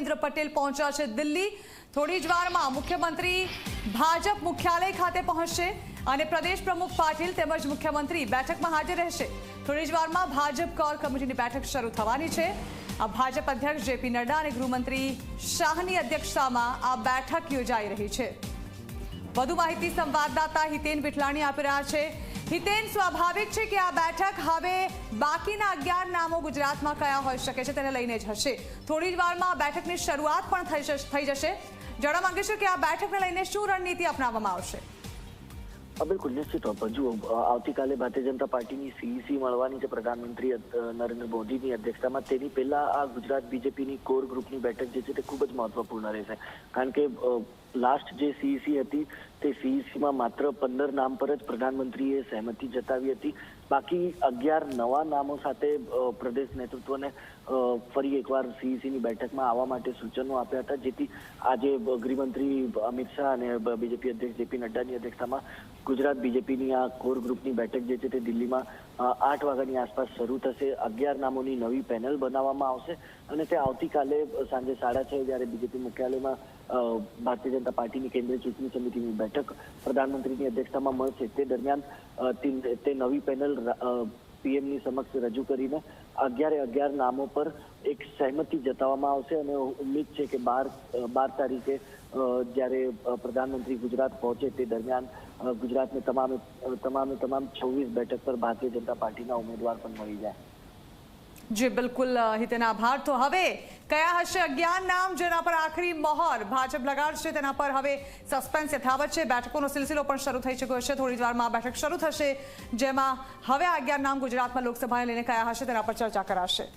ભૂપેન્દ્ર પટેલ પહોંચ્યા છે દિલ્હી. થોડી જ વારમાં મુખ્યમંત્રી ભાજપ મુખ્યાલય ખાતે પહોંચશે અને પ્રદેશ પ્રમુખ પાટીલ તેમજ મુખ્યમંત્રી બેઠકમાં હાજર રહેશે. થોડી જ વારમાં ભાજપ કોર કમિટીની બેઠક શરૂ થવાની છે. આ ભાજપ અધ્યક્ષ જેપી નડ્ડા અને ગૃહમંત્રી શાહની અધ્યક્ષતામાં આ બેઠક યોજાઈ રહી છે. વધુ માહિતી સંવાદદાતા હિતેન વિઠલાણી આપી રહ્યા છે. હિતેન સ્વાભાવિક છે કે આ બેઠક હવે બાકીના અગિયાર નામો ગુજરાતમાં કયા હોઈ શકે છે તેને લઈને જ હશે. થોડી જ વારમાં બેઠકની શરૂઆત પણ થઈ જશે જાણવા માંગે છે કે આ બેઠકને લઈને શું રણનીતિ અપનાવવામાં આવશે? બિલકુલ, નિશ્ચિત જુઓ આવતીકાલે ભારતીય જનતા પાર્ટીની સીઈસી મળવાની છે પ્રધાનમંત્રી નરેન્દ્ર મોદીની અધ્યક્ષતામાં તેની પહેલા આ ગુજરાત બીજેપીની કોર ગ્રુપની બેઠક જે છે તે ખૂબ જ મહત્વપૂર્ણ રહેશે. કારણ કે લાસ્ટ જે સીઈસી હતી, તે સીઈસીમાં માત્ર પંદર નામ પર જ પ્રધાનમંત્રીએ સહેમતિ જતાવી હતી. બાકી અગિયાર નવા નામો સાથે પ્રદેશ નેતૃત્વને ફરી એકવાર સીઈસીની બેઠકમાં આવવા માટે સૂચનો આપ્યા હતા, જેથી આજે ગૃહમંત્રી અમિત શાહ અને બીજેપી અધ્યક્ષ જેપી નડ્ડાની અધ્યક્ષતામાં ગુજરાત બીજેપીની આ કોર ગ્રુપની બેઠક જે છે તે દિલ્હીમાં આઠ વાગ્યાની આસપાસ શરૂ થશે. અગિયાર નામોની નવી પેનલ બનાવવામાં આવશે અને તે આવતીકાલે સાંજે સાડા છ જ્યારે બીજેપી મુખ્યાલયમાં ભારતીય જનતા પાર્ટીની કેન્દ્રીય ચૂંટણી સમિતિની બેઠક પ્રધાનમંત્રીની અધ્યક્ષતામાં મળશે. તે દરમિયાન તે- નવી પેનલ પીએમની સમક્ષ રજૂ કરીને અગિયારે અગિયાર નામો પર એક સહેમતિ જતાવવામાં આવશે અને ઉમ્મીદ છે કે બાર બાર તારીખે જ્યારે પ્રધાનમંત્રી ગુજરાત પહોંચે તે દરમિયાન ગુજરાતને તમામે તમામે તમામ છવ્વીસ બેઠક પર ભારતીય જનતા પાર્ટીના ઉમેદવાર પણ મળી જાય. જી, બિલકુલ હિતેના આભાર. તો હવે કયા હશે અગિયાર નામ? જેના પર આખરી મહોર ભાજપ લગાડશે, તેના પર હવે સસ્પેન્સ યથાવત છે. બેઠકોનો સિલસિલો પણ શરૂ થઈ ચૂક્યો છે. થોડી વારમાં બેઠક શરૂ થશે, જેમાં હવે અગિયાર નામ ગુજરાતમાં લોકસભાને લઈને કયા હશે તેના પર ચર્ચા કરાશે.